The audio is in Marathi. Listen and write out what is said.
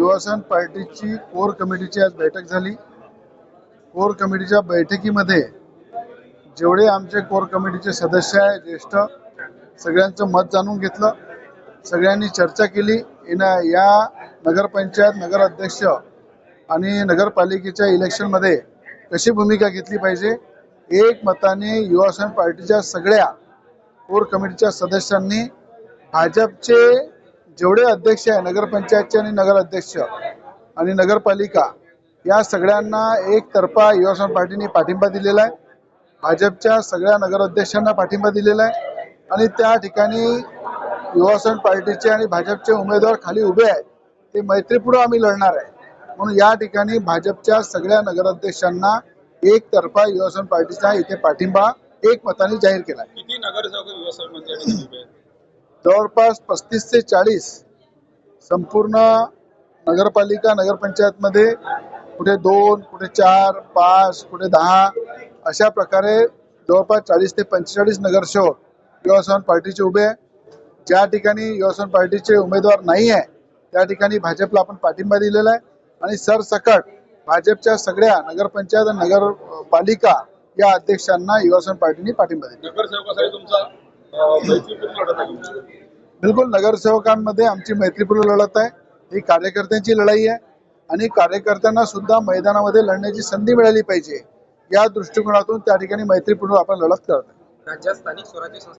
युवासन पार्टीची कोर कमिटीची आज बैठक झाली. कोर कमिटीच्या बैठकीमध्ये जेवढे आमचे कोर कमिटीचे सदस्य आहे ज्येष्ठ सगळ्यांचं मत जाणून घेतलं. सगळ्यांनी चर्चा केली. येणा या नगरपंचायत नगर अध्यक्ष आणि नगरपालिकेच्या इलेक्शनमध्ये कशी भूमिका घेतली पाहिजे? एक मताने युवासन पार्टीच्या सगळ्या कोर कमिटीच्या सदस्यांनी भाजपचे जेवढे अध्यक्ष आहे नगरपंचायतचे आणि नगर अध्यक्ष आणि नगरपालिका या सगळ्यांना एकतर्फा युवासन पार्टीने पाठिंबा दिलेला आहे. भाजपच्या सगळ्या नगराध्यक्षांना पाठिंबा दिलेला आहे. आणि त्या ठिकाणी युवासन पार्टीचे आणि भाजपचे उमेदवार खाली उभे आहेत. ते मैत्रीपूर्व आम्ही लढणार आहे. म्हणून या ठिकाणी भाजपच्या सगळ्या नगराध्यक्षांना एकतर्फा युवासन पार्टीचा इथे पाठिंबा एक मताने जाहीर केला आहे. किती नगरसेवक युवासन जवळपास पस्तीस ते चाळीस संपूर्ण नगरपालिका नगरपंचायतमध्ये कुठे दोन कुठे चार पाच कुठे दहा अशा प्रकारे जवळपास चाळीस ते पंचेचाळीस नगरसेवक युवासन पार्टीचे उभे आहे. ज्या ठिकाणी युवासन पार्टीचे उमेदवार नाही आहे त्या ठिकाणी भाजपला आपण पाठिंबा दिलेला आहे. आणि सरसकट भाजपच्या सगळ्या नगरपंचायत आणि नगरपालिका या अध्यक्षांना युवासन पार्टीने पाठिंबा दिला. बिलकुल नगरसेवकांमध्ये आमची मैत्रीपूर्ण लढत आहे. ही कार्यकर्त्यांची लढाई आहे आणि कार्यकर्त्यांना सुद्धा मैदानामध्ये लढण्याची संधी मिळाली पाहिजे. या दृष्टिकोनातून त्या ठिकाणी मैत्रीपूर्ण आपण लढत करत आहे. राज्यात स्थानिक स्वराज्य